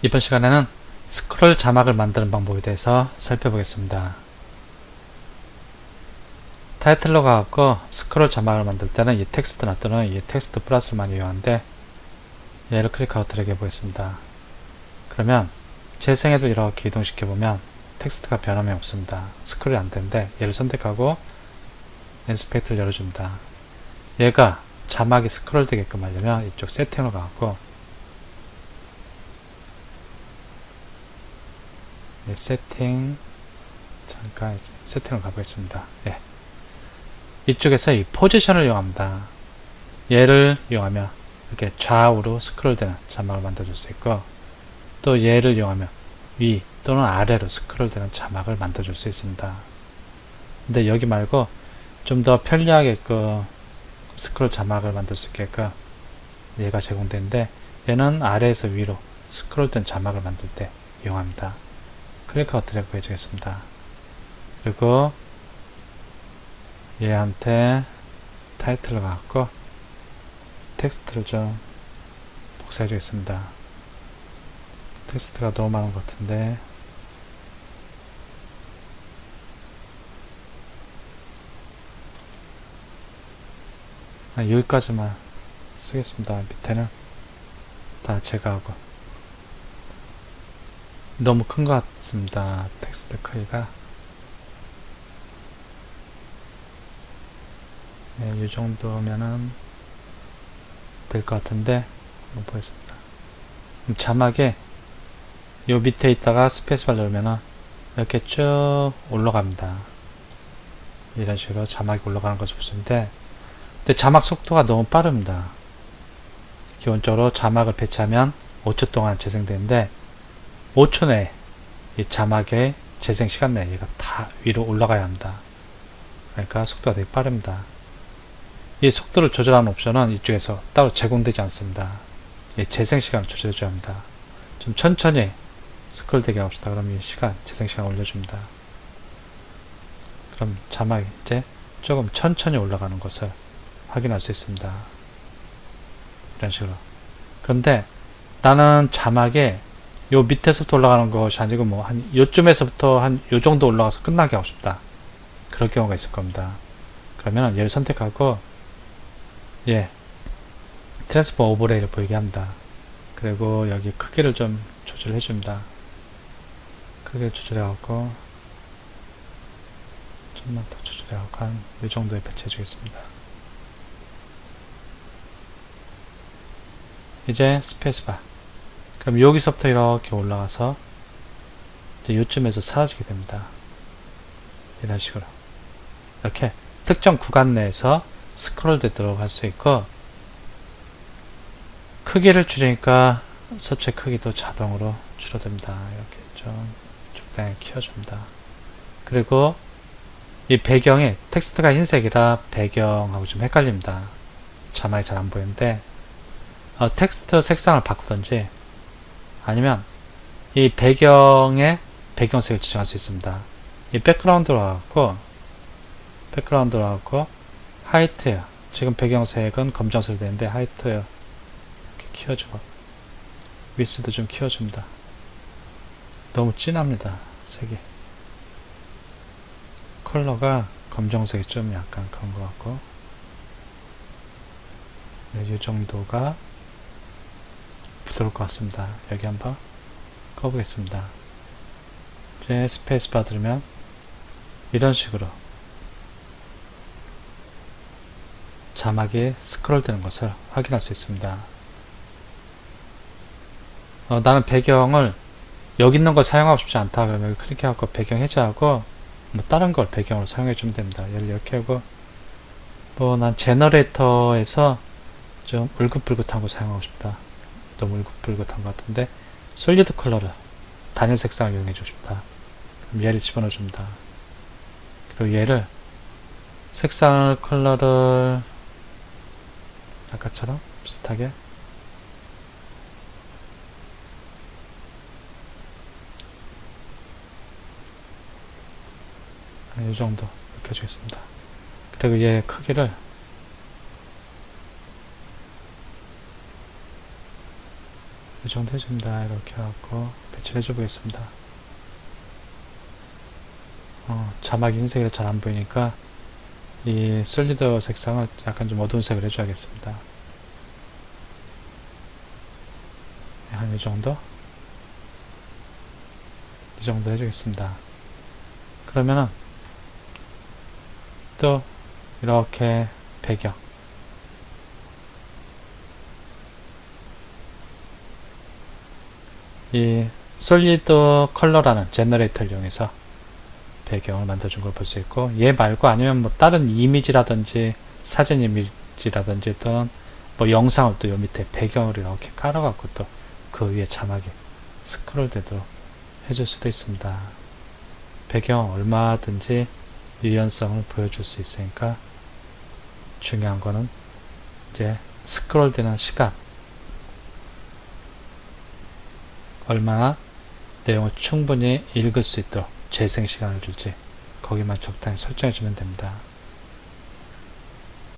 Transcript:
이번 시간에는 스크롤 자막을 만드는 방법에 대해서 살펴보겠습니다. 타이틀로 가갖고 스크롤 자막을 만들 때는 이 텍스트나 또는 이 텍스트 플러스만 이용하는데 얘를 클릭하고 드래그 해보겠습니다. 그러면 재생해도 이렇게 이동시켜보면 텍스트가 변함이 없습니다. 스크롤이 안 되는데 얘를 선택하고 인스펙트를 열어줍니다. 얘가 자막이 스크롤 되게끔 하려면 이쪽 세팅으로 가갖고 예, 세팅 잠깐 세팅을 가보겠습니다. 예. 이쪽에서 이 포지션을 이용합니다. 얘를 이용하면 이렇게 좌우로 스크롤되는 자막을 만들어줄 수 있고 또 얘를 이용하면 위 또는 아래로 스크롤되는 자막을 만들어줄 수 있습니다. 근데 여기 말고 좀 더 편리하게 그 스크롤 자막을 만들 수 있게끔 얘가 제공되는데 얘는 아래에서 위로 스크롤된 자막을 만들 때 이용합니다. 클릭하고 드래그 해주겠습니다. 그리고 얘한테 타이틀을 갖고 텍스트를 좀 복사해 주겠습니다. 텍스트가 너무 많은 것 같은데 아, 여기까지만 쓰겠습니다. 밑에는 다 제가 하고 너무 큰 것 같습니다. 텍스트 크기가 네, 이 정도면은 될 것 같은데 한번 보겠습니다. 자막에 요 밑에 있다가 스페이스바 누르면은 이렇게 쭉 올라갑니다. 이런 식으로 자막이 올라가는 것을 보시는데 근데 자막 속도가 너무 빠릅니다. 기본적으로 자막을 배치하면 5초 동안 재생되는데 5초 내에 이 자막의 재생 시간 내에 얘가 다 위로 올라가야 합니다. 그러니까 속도가 되게 빠릅니다. 이 속도를 조절하는 옵션은 이쪽에서 따로 제공되지 않습니다. 이 재생 시간을 조절해줘야 합니다. 좀 천천히 스크롤 되게 합시다. 그럼 이 시간, 재생 시간 올려줍니다. 그럼 자막이 이제 조금 천천히 올라가는 것을 확인할 수 있습니다. 이런 식으로. 그런데 나는 자막에 요 밑에서부터 올라가는 것이 아니고 뭐 한 요쯤에서부터 한 요 정도 올라가서 끝나게 하고 싶다. 그럴 경우가 있을 겁니다. 그러면 얘를 선택하고 예 트랜스퍼 오버레이를 보이게 합니다. 그리고 여기 크기를 좀 조절해 줍니다. 크기를 조절해 갖고 좀만 더 조절해 갖고 한 이 정도에 배치해 주겠습니다. 이제 스페이스바 그럼 여기서부터 이렇게 올라가서 이제 요쯤에서 사라지게 됩니다. 이런 식으로 이렇게 특정 구간 내에서 스크롤 되도록 할 수 있고 크기를 줄이니까 서체 크기도 자동으로 줄어듭니다. 이렇게 좀 적당히 키워줍니다. 그리고 이 배경이 텍스트가 흰색이라 배경하고 좀 헷갈립니다. 자막이 잘 안 보이는데 어, 텍스트 색상을 바꾸든지 아니면 이 배경의 배경색을 지정할 수 있습니다. 이 백그라운드로 와갖고 백그라운드로 와갖고 하이트요. 지금 배경색은 검정색이 되는데 하이트요. 이렇게 키워주고 위스도 좀 키워줍니다. 너무 진합니다. 색이. 컬러가 검정색이 좀 약간 그런 것 같고 네, 이 정도가 부드러울 것 같습니다. 여기 한번 꺼보겠습니다. 이제 스페이스 바 들으면 이런 식으로 자막이 스크롤 되는 것을 확인할 수 있습니다. 어, 나는 배경을 여기 있는 걸 사용하고 싶지 않다 그러면 클릭해갖고 배경 해제하고 뭐 다른 걸 배경으로 사용해 주면 됩니다. 얘를 이렇게 하고 뭐 난 제너레이터에서 좀 울긋불긋한 거 사용하고 싶다. 너무 울긋불긋한 것 같은데 솔리드 컬러를 단일 색상을 이용해 주고 싶다. 그럼 얘를 집어넣어 줍니다. 그리고 얘를 색상 컬러를 아까처럼 비슷하게 이 정도 이렇게 해주겠습니다. 그리고 얘 크기를 정도 해줍니다. 이렇게 해갖고 배치를 해줘 보겠습니다. 어, 자막 흰색이 잘안 보이니까 이 솔리드 색상을 약간 좀 어두운 색을 해줘야겠습니다. 한 이 정도? 이 정도 해주겠습니다. 그러면은 또 이렇게 배경 이 솔리드 컬러라는 제너레이터를 이용해서 배경을 만들어준 걸 볼 수 있고 얘 말고 아니면 뭐 다른 이미지라든지 사진 이미지라든지 또는 뭐 영상을 또 요 밑에 배경을 이렇게 깔아갖고 또 그 위에 자막이 스크롤 되도록 해줄 수도 있습니다. 배경 얼마든지 유연성을 보여줄 수 있으니까 중요한 거는 이제 스크롤 되는 시간 얼마나 내용을 충분히 읽을 수 있도록 재생 시간을 줄지 거기만 적당히 설정해 주면 됩니다.